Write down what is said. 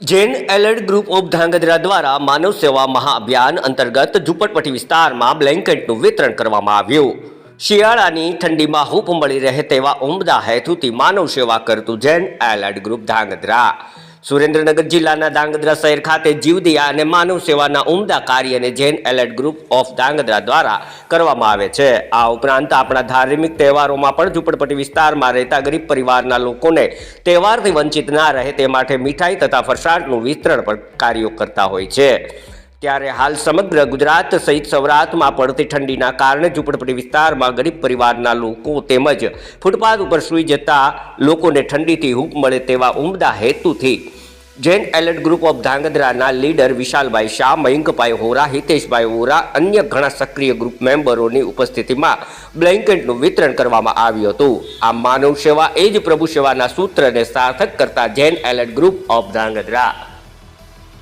Jain alert group of Dhrangadhra દ્વારા માનવ સેવા મહાઅભિયાન અંતર્ગત ઝુંપડપટ્ટી વિસ્તારમાં બ્લેન્કેટનું વિતરણ કરવામાં આવ્યું. શિયાળાની ઠંડીમાં હૂપ મળી રહે તેવા ઉમદા હેતુથી માનવ સેવા કરતું જૈન એલર્ટ ગ્રુપ ધાંગધ્રા. સુરેન્દ્રનગર જિલ્લાના ધાંગધ્રા શહેર ખાતે જીવદિયા અને માનવ સેવાના ઉમદા કાર્યને Jain alert group of Dhrangadhra દ્વારા કરવામાં આવે છે. આ ઉપરાંત આપણા ધાર્મિક તહેવારોમાં પણ ઝૂંપડપટ્ટી વિસ્તારમાં રહેતા ગરીબ પરિવારના લોકોને તહેવારથી વંચિત ના રહે તે માટે મીઠાઈ તથા ફરસાણનું વિતરણ પણ કાર્યો કરતા હોય છે. ત્યારે હાલ સમગ્ર ગુજરાત સહિત સૌરાષ્ટ્રમાં પડતી ઠંડીના કારણે ઝૂંપડપટ્ટી વિસ્તારમાં ગરીબ પરિવારના લોકો તેમજ ફૂટપાથ ઉપર સૂઈ જતા લોકોને ઠંડીથી હૂંફ મળે તેવા ઉમદા હેતુથી જૈન એલર્ટ ગ્રુપ ઓફ ધાંગધ્રાના લીડર વિશાલભાઈ શાહ મયંકભાઈ હોરા હિતેશભાઈ હોરા અન્ય ઘણા સક્રિય ગ્રુપ મેમ્બરોની ઉપસ્થિતિમાં બ્લેન્કેટનું વિતરણ કરવામાં આવ્યું હતું. આ માનવ સેવા એ જ પ્રભુ સેવાના સૂત્રને સાર્થક કરતા Jain alert group of Dhrangadhra